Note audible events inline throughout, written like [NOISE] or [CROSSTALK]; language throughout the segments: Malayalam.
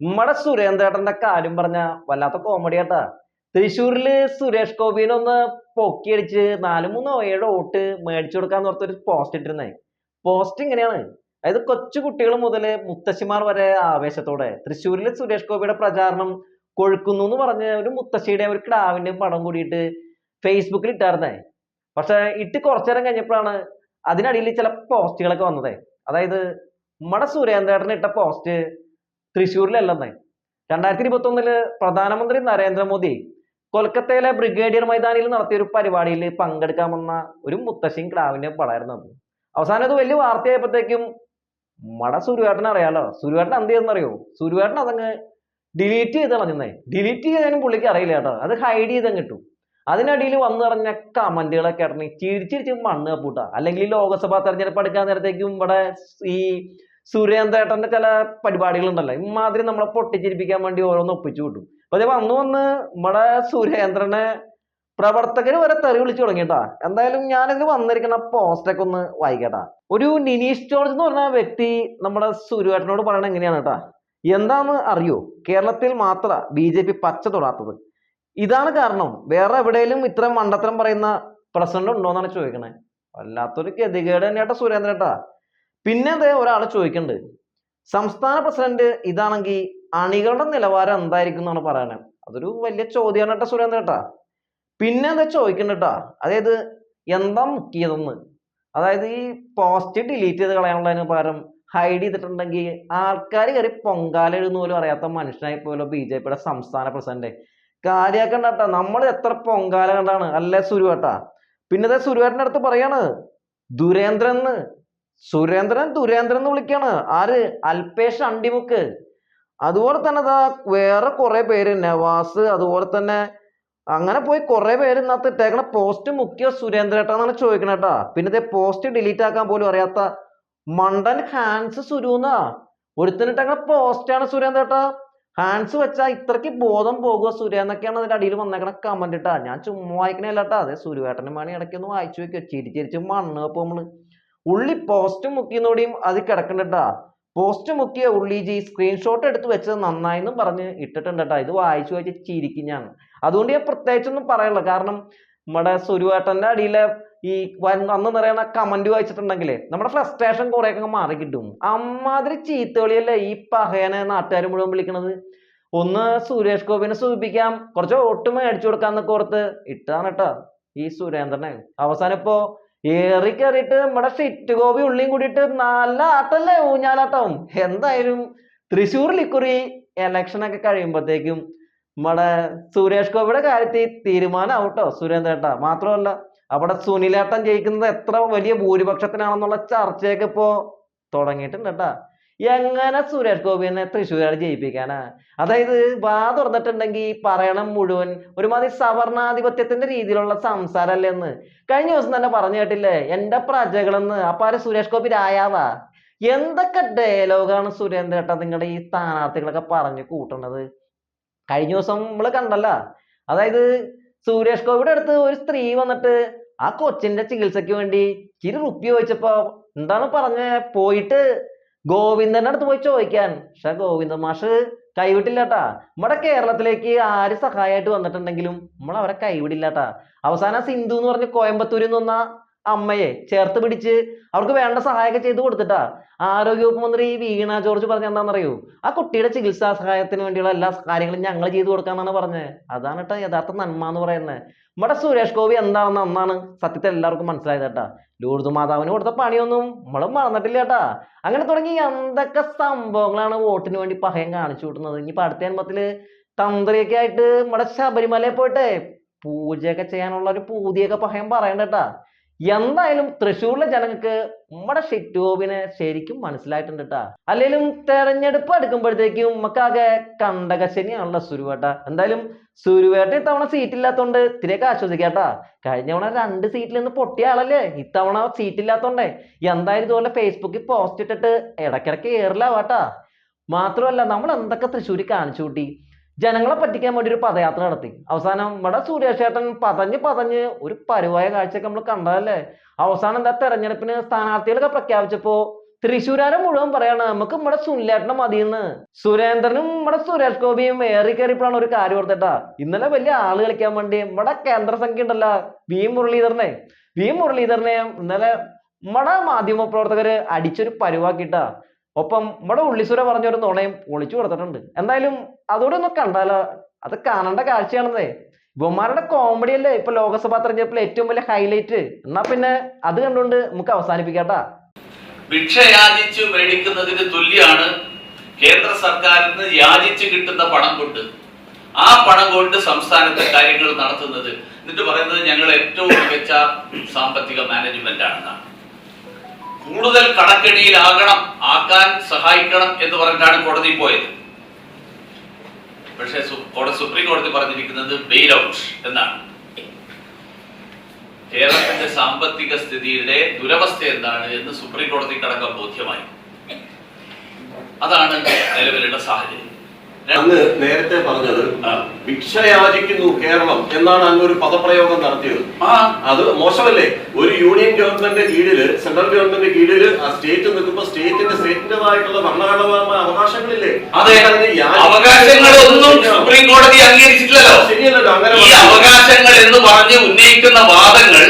നമ്മടെ സുരേന്ദ്രേട്ടന്റെ കാര്യം പറഞ്ഞ വല്ലാത്ത കോമഡി ആട്ടാ. തൃശ്ശൂരിൽ സുരേഷ് ഗോപിനെ ഒന്ന് പൊക്കിയടിച്ച് നാല് മൂന്നോ ഏഴോ വോട്ട് മേടിച്ചു കൊടുക്കാന്ന് ഓർത്തൊരു പോസ്റ്റ് ഇട്ടിരുന്നേ. പോസ്റ്റ് ഇങ്ങനെയാണ്. അതായത് കൊച്ചു കുട്ടികൾ മുതൽ മുത്തശ്ശിമാർ വരെ ആവേശത്തോടെ തൃശ്ശൂരിൽ സുരേഷ് ഗോപിയുടെ പ്രചാരണം കൊഴുക്കുന്നു എന്ന് പറഞ്ഞ ഒരു മുത്തശ്ശിയുടെ ഒരു കിടാവിന്റെ പടം കൂടിയിട്ട് ഫേസ്ബുക്കിൽ ഇട്ടായിരുന്നേ പക്ഷെ ഇട്ട് കുറച്ചു നേരം കഴിഞ്ഞപ്പോഴാണ് അതിനടിയിൽ ചില പോസ്റ്റുകളൊക്കെ വന്നതേ. അതായത് നമ്മുടെ സുരേന്ദ്രേട്ടൻ ഇട്ട പോസ്റ്റ് തൃശ്ശൂരിലല്ലെന്നേ. രണ്ടായിരത്തി ഇരുപത്തി ഒന്നിൽ പ്രധാനമന്ത്രി നരേന്ദ്രമോദി കൊൽക്കത്തയിലെ ബ്രിഗേഡിയർ മൈതാനിയിൽ നടത്തിയ ഒരു പരിപാടിയിൽ പങ്കെടുക്കാമെന്ന ഒരു മുത്തശ്ശിയും ക്ലാവിനെ പടായിരുന്നു അത്. അവസാനം അത് വലിയ വാർത്തയായപ്പോഴത്തേക്കും മട സുരുവേട്ടൻ അറിയാലോ? സുരുവേട്ടൻ എന്ത് ചെയ്തെന്നറിയോ? സുരുവേട്ടൻ അതങ്ങ് ഡിലീറ്റ് ചെയ്ത് കളഞ്ഞേ ഡിലീറ്റ് ചെയ്തതിനും പുള്ളിക്ക് അറിയില്ല കേട്ടോ. അത് ഹൈഡ് ചെയ്തങ്ങ് കിട്ടും അതിനടിയിൽ വന്നു പറഞ്ഞ കമന്റുകളൊക്കെ ഇറങ്ങി ചിരിച്ചിരിച്ച് മണ്ണ് കപ്പൂട്ട. അല്ലെങ്കിൽ ലോക്സഭാ തെരഞ്ഞെടുപ്പ് എടുക്കാൻ നേരത്തേക്കും ഇവിടെ ഈ സുരേന്ദ്രേട്ടന്റെ ചില പരിപാടികളുണ്ടല്ലോ. ഇമാതിരി നമ്മളെ പൊട്ടിച്ചിരിപ്പിക്കാൻ വേണ്ടി ഓരോന്ന് ഒപ്പിച്ചു കിട്ടും അപ്പൊ അത് വന്നു വന്ന് നമ്മുടെ സുരേന്ദ്രനെ പ്രവർത്തകർ വരെ തെറി വിളിച്ചു തുടങ്ങിട്ടാ എന്തായാലും ഞാനിത് വന്നിരിക്കുന്ന പോസ്റ്റൊക്കെ ഒന്ന് വായിക്കട്ടാ. ഒരു നിനീഷ് ജോർജ് എന്ന് പറഞ്ഞ വ്യക്തി നമ്മുടെ സുരുവേട്ടനോട് പറയണത് എങ്ങനെയാണ് കേട്ടാ എന്താന്ന് അറിയോ? കേരളത്തിൽ മാത്ര ബി ജെ പി പച്ച തൊടാത്തത്. ഇതാണ് കാരണം. വേറെ എവിടെയെങ്കിലും ഇത്രയും മണ്ടത്തരം പറയുന്ന പ്രസിഡന്റ് ഉണ്ടോ എന്നാണ് ചോദിക്കണേ. വല്ലാത്തൊരു ഗതികേട് തന്നെയാട്ടോ സുരേന്ദ്രേട്ടാ പിന്നെ അതേ ഒരാൾ ചോദിക്കുന്നുണ്ട് സംസ്ഥാന പ്രസിഡന്റ് ഇതാണെങ്കിൽ അണികളുടെ നിലവാരം എന്തായിരിക്കും എന്നാണ് പറയണത് അതൊരു വലിയ ചോദ്യമാണ് കേട്ടോ സുരേന്ദ്രേട്ടാ പിന്നെ എന്താ ചോദിക്കുന്നുണ്ടാ അതായത് എന്താ മുക്കിയതെന്ന്? അതായത് ഈ പോസ്റ്റ് ഡിലീറ്റ് ചെയ്ത് കളയാനുള്ളതിന് പകരം ഹൈഡ് ചെയ്തിട്ടുണ്ടെങ്കിൽ ആൾക്കാർ കയറി പൊങ്കാല എഴുതുന്ന പോലും അറിയാത്ത മനുഷ്യനായി പോലും ബി ജെ പിയുടെ സംസ്ഥാന പ്രസിഡന്റ്. കാര്യാക്കണ്ട കേട്ടാ നമ്മൾ എത്ര പൊങ്കാല കണ്ടാണ്? അല്ലേ സുരുവേട്ടാ പിന്നെ ദേ സുരുവേട്ടന്റെ അടുത്ത് പറയാണ് ദുരേന്ദ്രൻ സുരേന്ദ്രൻ ദുരേന്ദ്രൻ എന്ന് വിളിക്കാണ്. ആര്? അൽപേഷ് അണ്ടിമുക്ക്. അതുപോലെ തന്നെ ദാ വേറെ കുറെ പേര് നവാസ് അതുപോലെ തന്നെ അങ്ങനെ പോയി കുറെ പേര് ഇന്നത്തെ ഇട്ടേക്കണ. പോസ്റ്റ് മുക്കിയ മുഖ്യ സുരേന്ദ്രേട്ടാന്നാണ് ചോദിക്കണ കേട്ടാ. പിന്നെ ഇതേ പോസ്റ്റ് ഡിലീറ്റ് ആക്കാൻ പോലും അറിയാത്ത മണ്ടൻ ഹാൻസ് സുരൂന്നാ. ഒരുത്തനിട്ടേക്കണ പോസ്റ്റാണ് സുരേന്ദ്രേട്ടാ ഹാൻസ് വെച്ചാ ഇത്രക്ക് ബോധം പോകുക സുരേന്ദ്രക്കെയാണ് അതിന്റെ അടിയിൽ വന്നേക്കണ കമന്റ് ഇട്ടാ. ഞാൻ ചുമ്മാ വായിക്കണല്ല കേട്ടാ. അതെ സുരുവേട്ടനും മണി ഇടയ്ക്കൊന്ന് വായിച്ചു വെക്കുക ചിരിച്ചിരിച്ച് മണ്ണ് നമ്മൾ. ഉള്ളി പോസ്റ്റ് മുക്കിയെന്നോടിയും അത് കിടക്കണ്ടട്ടാ. പോസ്റ്റ് മുക്കിയ ഉള്ളി ജി സ്ക്രീൻഷോട്ട് എടുത്ത് വെച്ചത് നന്നായി എന്നും പറഞ്ഞ് ഇട്ടിട്ടുണ്ട് കേട്ടോ ഇത് വായിച്ചു വായിച്ച് ചിരിക്കും ഞാൻ അതുകൊണ്ട് ഞാൻ പ്രത്യേകിച്ചൊന്നും പറയണില്ല. കാരണം നമ്മുടെ സുരുവേട്ടന്റെ അടിയിലെ ഈ അന്ന് നിറയണ കമന്റ് വായിച്ചിട്ടുണ്ടെങ്കിലേ നമ്മുടെ ഫ്രസ്ട്രേഷൻ കുറേയൊക്കെ മാറി കിട്ടും. അമ്മാതിരി ചീത്തവിളിയല്ലേ ഈ പഹയനെ നാട്ടുകാർ മുഴുവൻ വിളിക്കണത്? ഒന്ന് സുരേഷ് ഗോപിനെ സൂചിപ്പിക്കാം. കുറച്ച് വോട്ട് മേടിച്ചു കൊടുക്കാന്നൊക്കെ ഓർത്ത് ഇട്ടാണ് കേട്ടോ ഈ സുരേന്ദ്രനെ. അവസാനം ഇപ്പോ ഏറി കയറിയിട്ട് നമ്മുടെ ഷിറ്റ് ഗോപി ഉള്ളിയും കൂടിയിട്ട് നല്ല ആട്ടല്ലേ ഊഞ്ഞാലാട്ടം. എന്തായാലും തൃശ്ശൂരിൽ ഇക്കുറി ഒക്കെ കഴിയുമ്പോഴത്തേക്കും നമ്മുടെ സുരേഷ് ഗോപിയുടെ കാര്യത്തിൽ തീരുമാനമാവും കേട്ടോ സുരേന്ദ്രേട്ടാ മാത്രമല്ല അവിടെ സുനിലേട്ടൻ ജയിക്കുന്നത് എത്ര വലിയ ഭൂരിപക്ഷത്തിനാണെന്നുള്ള ചർച്ചയൊക്കെ ഇപ്പോ തുടങ്ങിയിട്ടുണ്ട് കേട്ടാ. എങ്ങനെ സുരേഷ് ഗോപിനെ തൃശ്ശൂരാർ ജയിപ്പിക്കാനാ? അതായത് വാ തുറന്നിട്ടുണ്ടെങ്കിൽ പറയണം മുഴുവൻ. ഒരുമാതിരി സവർണാധിപത്യത്തിന്റെ രീതിയിലുള്ള സംസാരമല്ലേ എന്ന് കഴിഞ്ഞ ദിവസം തന്നെ പറഞ്ഞു കേട്ടില്ലേ? എന്റെ പ്രജകളെന്ന്. അപ്പൊ ആര്? സുരേഷ് ഗോപി രായാവാ. എന്തൊക്കെ ഡയലോഗാണ് സുരേന്ദ്രേട്ട നിങ്ങളുടെ ഈ സ്ഥാനാർത്ഥികളൊക്കെ പറഞ്ഞു കൂട്ടണത്? കഴിഞ്ഞ ദിവസം നമ്മൾ കണ്ടല്ല. അതായത് സുരേഷ് ഗോപിയുടെ അടുത്ത് ഒരു സ്ത്രീ വന്നിട്ട് ആ കൊച്ചിന്റെ ചികിത്സയ്ക്ക് വേണ്ടി ചിരി റുപ്പി ചോദിച്ചപ്പോ എന്താണ് പറഞ്ഞ? പോയിട്ട് ഗോവിന്ദന്റെ അടുത്ത് പോയി ചോദിക്കാൻ. പക്ഷെ ഗോവിന്ദ മാഷ് കൈവിട്ടില്ലാട്ടാ. നമ്മുടെ കേരളത്തിലേക്ക് ആര് സഹായമായിട്ട് വന്നിട്ടുണ്ടെങ്കിലും നമ്മൾ അവരെ കൈവിടില്ലാട്ടാ. അവസാനം സിന്ധു എന്ന് പറഞ്ഞ് കോയമ്പത്തൂരിൽ നിന്ന് വന്ന അമ്മയെ ചേർത്ത് പിടിച്ച് അവർക്ക് വേണ്ട സഹായമൊക്കെ ചെയ്തു കൊടുത്തിട്ടാ. ആരോഗ്യവകുപ്പ് മന്ത്രി വീണ ജോർജ് പറഞ്ഞ എന്താണെന്നറിയോ? ആ കുട്ടിയുടെ ചികിത്സാ സഹായത്തിന് വേണ്ടിയുള്ള എല്ലാ കാര്യങ്ങളും ഞങ്ങൾ ചെയ്തു കൊടുക്കാന്നാണ് പറഞ്ഞത്. അതാണ് കേട്ടോ യഥാർത്ഥ നന്മ എന്ന് പറയുന്നത്. നമ്മുടെ സുരേഷ് ഗോപി എന്താണെന്ന് അന്നാണ് സത്യത്തിൽ എല്ലാവർക്കും മനസ്സിലായത് കേട്ടാ ലൂർദ് മാതാവിന് കൊടുത്ത പണിയൊന്നും നമ്മൾ മറന്നിട്ടില്ല കേട്ടാ അങ്ങനെ തുടങ്ങി എന്തൊക്കെ സംഭവങ്ങളാണ് വോട്ടിന് വേണ്ടി പഹയം കാണിച്ചു കൂട്ടുന്നത്? ഇനിയിപ്പോൾ അടുത്ത ജന്മത്തിൽ തന്ത്രിയൊക്കെ ആയിട്ട് നമ്മുടെ ശബരിമലയിൽ പോയിട്ട് പൂജയൊക്കെ ചെയ്യാനുള്ള ഒരു പൂതിയൊക്കെ പഹയം പറയണ്ട കേട്ടാ എന്തായാലും തൃശ്ശൂരിലെ ജനങ്ങൾക്ക് നമ്മുടെ ഷിറ്റോബിനെ ശരിക്കും മനസ്സിലായിട്ടുണ്ട് കേട്ടാ അല്ലെങ്കിലും തെരഞ്ഞെടുപ്പ് അടുക്കുമ്പോഴത്തേക്കും നമുക്കാകെ കണ്ടകശനിയാണല്ലോ സുരുവേട്ട. എന്തായാലും സുരുവേട്ട ഇത്തവണ സീറ്റ് ഇല്ലാത്തോണ്ട് ഇത്തിരിയൊക്കെ ആശ്വസിക്കാട്ടാ കഴിഞ്ഞ തവണ രണ്ട് സീറ്റിൽ നിന്ന് പൊട്ടിയ ആളല്ലേ? ഇത്തവണ സീറ്റ് ഇല്ലാത്തോണ്ടേ എന്തായാലും ഇതുപോലെ ഫേസ്ബുക്കിൽ പോസ്റ്റ് ഇട്ടിട്ട് ഇടയ്ക്കിടയ്ക്ക് ഏറിലാവാട്ടാ മാത്രമല്ല നമ്മൾ എന്തൊക്കെ തൃശ്ശൂരിൽ കാണിച്ചു കൂട്ടി? ജനങ്ങളെ പറ്റിക്കാൻ വേണ്ടി ഒരു പദയാത്ര നടത്തി. അവസാനം ഇവിടെ ഏട്ടൻ പതഞ്ഞ് പതഞ്ഞ് ഒരു പരുവായ കാഴ്ചയൊക്കെ നമ്മൾ കണ്ടതല്ലേ? അവസാനം എന്താ തെരഞ്ഞെടുപ്പിന് സ്ഥാനാർത്ഥികളൊക്കെ പ്രഖ്യാപിച്ചപ്പോ തൃശ്ശൂരാരം മുഴുവൻ പറയാണ് നമുക്ക് നമ്മുടെ സുനിലേട്ടനെ മതിയെന്ന്. സുരേന്ദ്രനും നമ്മുടെ സുരേഷ് ഗോപിയും ഏറി കയറിയപ്പോഴാണ് ഒരു കാര്യം ഓർത്തിട്ടാ ഇന്നലെ വലിയ ആൾ കളിക്കാൻ വേണ്ടി നമ്മുടെ കേന്ദ്ര സംഖ്യ ഉണ്ടല്ലോ വി. മുരളീധരനെ. വി. മുരളീധരനെ ഇന്നലെ നമ്മുടെ മാധ്യമ പ്രവർത്തകര് അടിച്ചൊരു പരുവാക്കിട്ടാ ഒപ്പം നമ്മുടെ ഉള്ളിസുര പറഞ്ഞൊരു നുണയും ഒളിച്ചു കൊടുത്തിട്ടുണ്ട്. എന്തായാലും അതോടെ ഒന്ന് കണ്ടാലോ? അത് കാണേണ്ട കാഴ്ചയാണെന്നേ. ഇവന്മാരുടെ കോമഡി അല്ലേ? ഇപ്പൊ ലോകസഭാ തെരഞ്ഞെടുപ്പിലെ ഏറ്റവും വലിയ ഹൈലൈറ്റ് എന്നാ പിന്നെ അത് കണ്ടുകൊണ്ട് നമുക്ക് അവസാനിപ്പിക്കാട്ടാ. ഭിക്ഷ യാചിച്ചു മേടിക്കുന്നതിന് തുല്യാണ് കേന്ദ്ര സർക്കാരിൽ നിന്ന് യാചിച്ച് കിട്ടുന്ന പണം കൊണ്ട്. ആ പണം കൊണ്ട് സംസ്ഥാനത്തെ കാര്യങ്ങൾ നടത്തുന്നത്. എന്നിട്ട് പറയുന്നത് ഞങ്ങൾ ഏറ്റവും മികച്ച സാമ്പത്തിക മാനേജ്മെന്റ് ആണെന്നാണ്. കൂടുതൽ കണക്കെടിയിലാകണം ആക്കാൻ സഹായിക്കണം എന്ന് പറഞ്ഞിട്ടാണ് കോടതി പോയത്. പക്ഷേ സുപ്രീം കോടതി പറഞ്ഞിരിക്കുന്നത് ബെയിൽ ഔട്ട് എന്നാണ്. കേരളത്തിന്റെ സാമ്പത്തിക സ്ഥിതിയുടെ ദുരവസ്ഥ എന്താണ് എന്ന് സുപ്രീം കോടതി കടക്കം ബോധ്യമായി. അതാണ് നിലവിലുള്ള സാഹചര്യം. അങ്ങ് നേരത്തെ പറഞ്ഞത്. ഭിക്ഷയാചിക്കുന്നു കേരളം എന്നാണ് അന്ന് ഒരു പദപ്രയോഗം നടത്തിയത്. അത് മോശമല്ലേ? ഒരു യൂണിയൻ ഗവൺമെന്റിന്റെ കീഴിൽ സെൻട്രൽ ഗവൺമെന്റിന്റെ കീഴിൽ ആ സ്റ്റേറ്റ് നിൽക്കുമ്പോൾ സ്റ്റേറ്റിന്റെ സ്റ്റേറ്റിന്റേതായിട്ടുള്ള ഭരണഘടനാപരമായ അവകാശങ്ങളില്ലേ? അതെ. അവകാശങ്ങളൊന്നും സുപ്രീം കോടതി അംഗീകരിച്ചിട്ടില്ലല്ലോ. ശരിയല്ലല്ലോ അങ്ങനെ ഈ പറഞ്ഞാൽ. അവകാശങ്ങൾ എന്ന് പറഞ്ഞ് ഉന്നയിക്കുന്ന വാദങ്ങൾ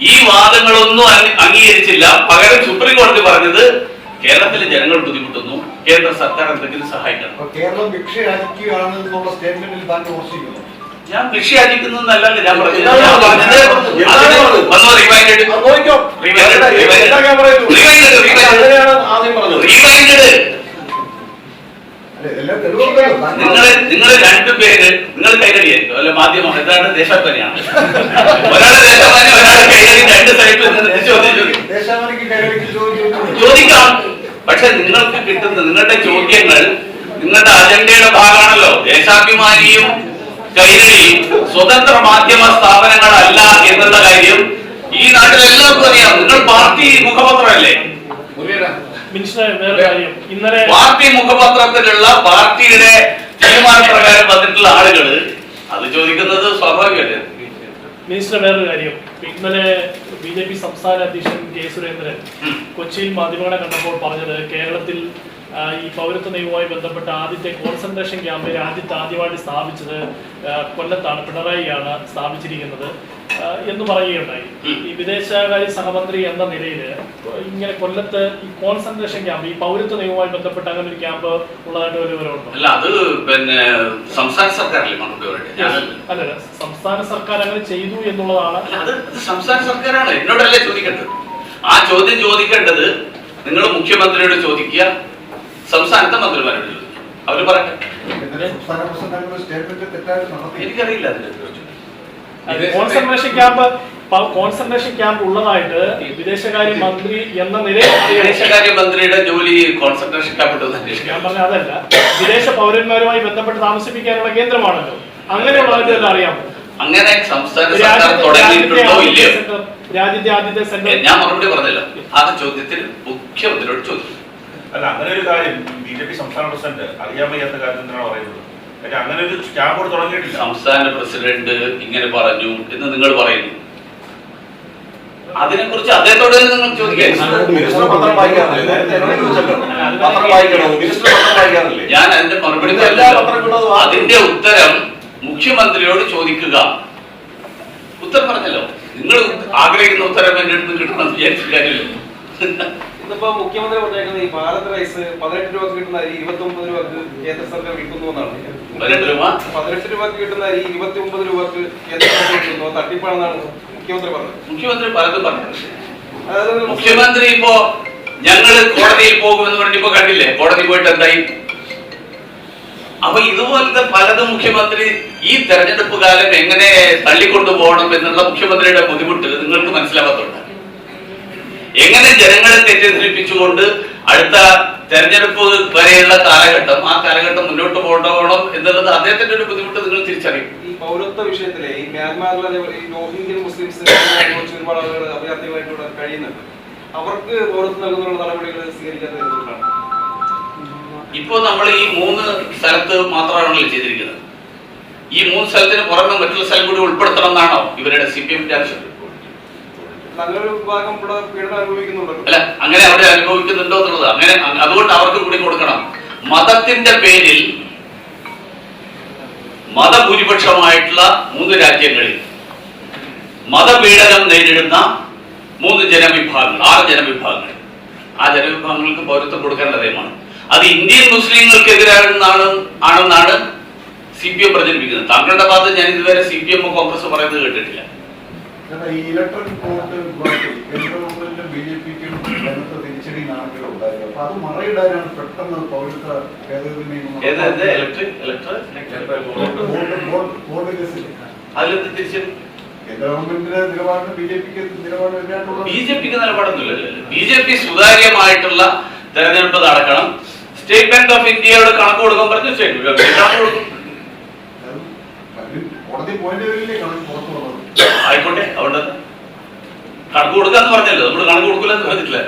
ഈ വാദങ്ങളൊന്നും അംഗീകരിച്ചില്ല. പകരം സുപ്രീം കോടതി പറഞ്ഞത് കേരളത്തിലെ ജനങ്ങൾ ബുദ്ധിമുട്ടുന്നു. കേന്ദ്ര സർക്കാർ എന്തെങ്കിലും സഹായിക്കണം. കേരളം ഭിക്ഷ യാചിക്കുകയാണ് എന്നുള്ള സ്റ്റേറ്റ്മെന്റിൽ താൻ ഞാൻ കൃഷി യാചിക്കുന്നതല്ലല്ലോ ഞാൻ പറഞ്ഞത് എന്താണ് ഞാൻ പറഞ്ഞത്? എന്താണ് അതിന് പറഞ്ഞത്? വന്നോ റിവൈൻഡ് ആ, [LAUGHS] നോക്കിക്കോ. Rewind, എന്താ- rewind. എന്താ ഞാൻ പറയുന്നത്? Rewind, rewind. അങ്ങനെയാണ് ആദ്യം പറഞ്ഞത് റിവൈൻഡ് അല്ലെ എല്ലാം തെളിവുണ്ടല്ലോ താൻ നിങ്ങൾ നിങ്ങൾ രണ്ടുപേര് നിങ്ങൾ കൈകടിയായിരിക്കും അല്ല മാധ്യമം എന്താണ് ദേശാഭിമാനിയാണ് ഒരാൾ ദേശാഭിമാനി ഒരാൾ കൈകടി രണ്ട് സൈഡിൽ നിന്ന് ചോദിച്ചു ദേശാഭിമാനിക്ക് കൈകളിക്ക് ചോദിച്ചു ചോദിക്കാം പക്ഷെ നിങ്ങൾക്ക് കിട്ടുന്ന നിങ്ങളുടെ ചോദ്യങ്ങൾ നിങ്ങളുടെ അജണ്ടയുടെ ഭാഗമാണല്ലോ. ദേശാഭിമാനിയും കൈരളിയും സ്വതന്ത്ര മാധ്യമ സ്ഥാപനങ്ങളല്ല എന്നുള്ള കാര്യം ഈ നാട്ടിൽ എല്ലാവർക്കും അറിയാം. നിങ്ങൾ പാർട്ടി മുഖപത്രമല്ലേ? മിനിസ്റ്ററെ വേറെ കാര്യം. ഇന്നലെ പാർട്ടി മുഖപത്രത്തിലുള്ള പാർട്ടിയുടെ തീരുമാന പ്രകാരം വന്നിട്ടുള്ള ആളുകൾ അത് ചോദിക്കുന്നത് സ്വാഭാവികമല്ലേ? മിനിസ്റ്റർ വേറൊരു കാര്യം. ഇന്നലെ ബി ജെ പി സംസ്ഥാന അധ്യക്ഷൻ കെ സുരേന്ദ്രൻ കൊച്ചിയിൽ മാധ്യമങ്ങളെ കണ്ടപ്പോൾ പറഞ്ഞത് കേരളത്തിൽ ഈ പൗരത്വ നിയമവുമായി ബന്ധപ്പെട്ട ആദ്യത്തെ കോൺസെൻട്രേഷൻ ക്യാമ്പ് രാജ്യത്ത് ആദ്യമായിട്ട് സ്ഥാപിച്ചത് കൊല്ലത്താണ് പിണറായിയാണ് സ്ഥാപിച്ചിരിക്കുന്നത്. എന്ന് പറയുകയുണ്ടായി. ഈ വിദേശകാര്യ സഹമന്ത്രി എന്ന നിലയിൽ ഇങ്ങനെ കൊല്ലത്ത് ഈ കോൺസെൻട്രേഷൻ ക്യാമ്പ് ഈ പൗരത്വ നിയമവുമായി ബന്ധപ്പെട്ട് അങ്ങനെ ഒരു ക്യാമ്പ് ഉള്ളതായിട്ട് ഒരു വിവരമുണ്ടോ? അല്ല അത് പിന്നെ സംസ്ഥാന സർക്കാർ അല്ലല്ല സംസ്ഥാന സർക്കാർ അങ്ങനെ ചെയ്തു എന്നുള്ളതാണ്. അത് സംസ്ഥാന സർക്കാരാണ്. എന്നോടല്ലേ ചോദിക്കേണ്ടത്? ആ ചോദ്യം ചോദിക്കേണ്ടത് നിങ്ങൾ മുഖ്യമന്ത്രിയോട് ചോദിക്കുക സംസ്ഥാനത്തെ മന്ത്രിമാരോട് ചോദിക്കും അവർ പറയട്ടെ. എനിക്കറിയില്ല അതിനെ കോൺസെൻട്രേഷൻ ക്യാമ്പ് കോൺസെൻട്രേഷൻ ക്യാമ്പ് ഉള്ളതായിട്ട് വിദേശകാര്യ മന്ത്രി എന്ന നിലയിൽ വിദേശകാര്യ മന്ത്രിയുടെ ജോലി കോൺസെൻട്രേഷൻ ക്യാമ്പ് ഞാൻ പറഞ്ഞ അതല്ല. വിദേശ പൗരന്മാരുമായി ബന്ധപ്പെട്ട് താമസിപ്പിക്കാനുള്ള കേന്ദ്രമാണല്ലോ. അങ്ങനെയുള്ള അറിയാമോ? അങ്ങനെ സംസ്ഥാന സർക്കാർ തുടങ്ങിയിട്ടുണ്ടോ ആദ്യത്തെ ഇല്ലയോ രാജ്യത്തെ ആദ്യത്തെ സെന്റർ. ഞാൻ മറുപടി പറഞ്ഞല്ലോ. ആ ചോദ്യത്തിൽ മുഖ്യമന്ത്രിയോട് ചോദിക്കും. അല്ല അങ്ങനെ ഒരു കാര്യം ബി ജെ പി സംസ്ഥാന പ്രസിഡന്റ് അറിയാൻ വയ്യാത്ത കാര്യം എന്തിനാണ് പറയുന്നത്. കാര്യം അങ്ങനെ ഒരു സ്റ്റാമ്പ് തുടങ്ങിയിട്ടില്ല. സംസ്ഥാന പ്രസിഡന്റ് ഇങ്ങനെ പറഞ്ഞു എന്ന് നിങ്ങൾ പറയുന്നു. അതിനെ കുറിച്ച് അദ്ദേഹത്തോട് നിങ്ങൾ ചോദിക്കാൻ ഞാൻ അതിന്റെ മറുപടി. അതിന്റെ ഉത്തരം മുഖ്യമന്ത്രിയോട് ചോദിക്കുക. ഉത്തരം പറഞ്ഞല്ലോ. നിങ്ങൾ ആഗ്രഹിക്കുന്ന ഉത്തരം എന്റെ അടുത്ത് കിട്ടണം വിചാരിച്ചില്ല ഇന്നിപ്പോ മുഖ്യമന്ത്രി പറഞ്ഞേക്കുന്നത് ഈ ഭാരത് റൈസ് പതിനെട്ട് രൂപക്ക് കിട്ടുന്ന അരി ഇരുപത്തി ഒമ്പത് രൂപക്ക് കേന്ദ്ര സർക്കാർ വിൽക്കുന്നു എന്നാണ്. പതിനെട്ട് രൂപ? പതിനെട്ട് രൂപക്ക് കിട്ടുന്ന അരി ഇരുപത്തി ഒമ്പത് രൂപക്ക് കേന്ദ്ര സർക്കാർ വിൽക്കുന്നു. തട്ടിപ്പാണെന്നാണ് മുഖ്യമന്ത്രി പറഞ്ഞത്. മുഖ്യമന്ത്രി പലതും പറഞ്ഞത് അതായത് മുഖ്യമന്ത്രി ഇപ്പോ ഞങ്ങൾ കോടതിയിൽ പോകുമെന്ന് പറഞ്ഞിപ്പോ കണ്ടില്ലേ? കോടതി പോയിട്ട് എന്തായി? അപ്പൊ ഇതുപോലത്തെ പലതും മുഖ്യമന്ത്രി ഈ തെരഞ്ഞെടുപ്പ് കാലം എങ്ങനെ തള്ളിക്കൊണ്ടു പോകണം എന്നുള്ള മുഖ്യമന്ത്രിയുടെ ബുദ്ധിമുട്ട് നിങ്ങൾക്ക് മനസ്സിലാകാത്തുണ്ട് എങ്ങനെ ജനങ്ങളെ തെറ്റിദ്ധരിപ്പിച്ചുകൊണ്ട് അടുത്ത തെരഞ്ഞെടുപ്പ് വരെയുള്ള കാലഘട്ടം ആ കാലഘട്ടം മുന്നോട്ട് പോകണം എന്നുള്ളത് അദ്ദേഹത്തിന്റെ ഒരു ബുദ്ധിമുട്ട് നിങ്ങൾ തിരിച്ചറിയും. ഈ പൗരത്വ വിഷയത്തിലെ ഈ മ്യാൻമാറിലെ ഈ റോഹിംഗ്യൻ മുസ്ലിംസ് കുറിച്ച് ഒരുപാട് ആളുകൾ അഭയാർത്ഥികളായിട്ട് കഴിയുന്നുണ്ട്. അവർക്ക് പൗരത്വം നൽകുന്നതിനുള്ള നടപടികൾ സ്വീകരിക്കാത്തത് എന്തുകൊണ്ടാണ് ഇപ്പോ നമ്മൾ ഈ മൂന്ന് സ്ഥലത്ത് മാത്രമാണല്ലോ ചെയ്തിരിക്കുന്നത്. ഈ മൂന്ന് സ്ഥലത്തിന് പുറമെ മറ്റുള്ള സ്ഥലം കൂടി ഉൾപ്പെടുത്തണം എന്നാണോ ഇവരുടെ സി പി എമ്മിന്റെ ആവശ്യം? വിഭാഗം അല്ല അങ്ങനെ അവിടെ അനുഭവിക്കുന്നുണ്ടോ എന്നുള്ളത് അങ്ങനെ അതുകൊണ്ട് അവർക്ക് കൂടി കൊടുക്കണം. മതത്തിന്റെ പേരിൽ മതഭൂരിപക്ഷമായിട്ടുള്ള മൂന്ന് രാജ്യങ്ങളിൽ മതപീഡനം നേരിടുന്ന മൂന്ന് ജനവിഭാഗങ്ങൾ. ആറ് ജനവിഭാഗങ്ങൾ. ആ ജനവിഭാഗങ്ങൾക്ക് പൗരത്വം കൊടുക്കേണ്ട നിയമമാണ്. അത് ഇന്ത്യൻ മുസ്ലിങ്ങൾക്കെതിരാണെന്നാണ് ആണെന്നാണ് സി പി എം പ്രചരിപ്പിക്കുന്നത്. താങ്കളുടെ ഭാഗത്ത് ഞാൻ ഇതുവരെ സി പി എം കോൺഗ്രസ് പറയുന്നത് കേട്ടിട്ടില്ല. കാരണം ഈ വോട്ട് ബി ജെ പിക്കും കനത്ത തിരിച്ചടി നാളുകളും ഉണ്ടായത് അപ്പൊ അത് മറയിടാനാണ് പെട്ടെന്ന് പൗരത്വ ഭേദഗതി നിയമം ഏത് ഏത്? Electric electric vote vote vote കേസിൽ അതിലെന്ത് തിരിച്ചു കേന്ദ്ര ഗവൺമെന്റിന്റെ നിലപാടിന് ബി ജെ പിക്ക് നിലപാട് എതിരായിട്ടുള്ള ബി ജെ പിക്ക് നിലപാടൊന്നുമില്ലല്ലോ ബി ജെ പി സുതാര്യമായിട്ടുള്ള തെരഞ്ഞെടുപ്പ് നടക്കണം. സ്റ്റേറ്റ് ബാങ്ക് ഓഫ് ഇന്ത്യയോട് കണക്ക് കൊടുക്കാൻ പറഞ്ഞു സ്റ്റേറ്റ് ബാങ്ക് കണക്ക് കൊടുക്കും കോടതി പോയിന്റ് വരില്ലേ കണക്ക്? ആയിക്കോട്ടെ അതുകൊണ്ട് കണക്ക് കൊടുക്കാന്ന് പറഞ്ഞല്ലോ. നമ്മൾ കണക്ക് കൊടുക്കില്ലെന്ന് പറഞ്ഞിട്ടില്ല.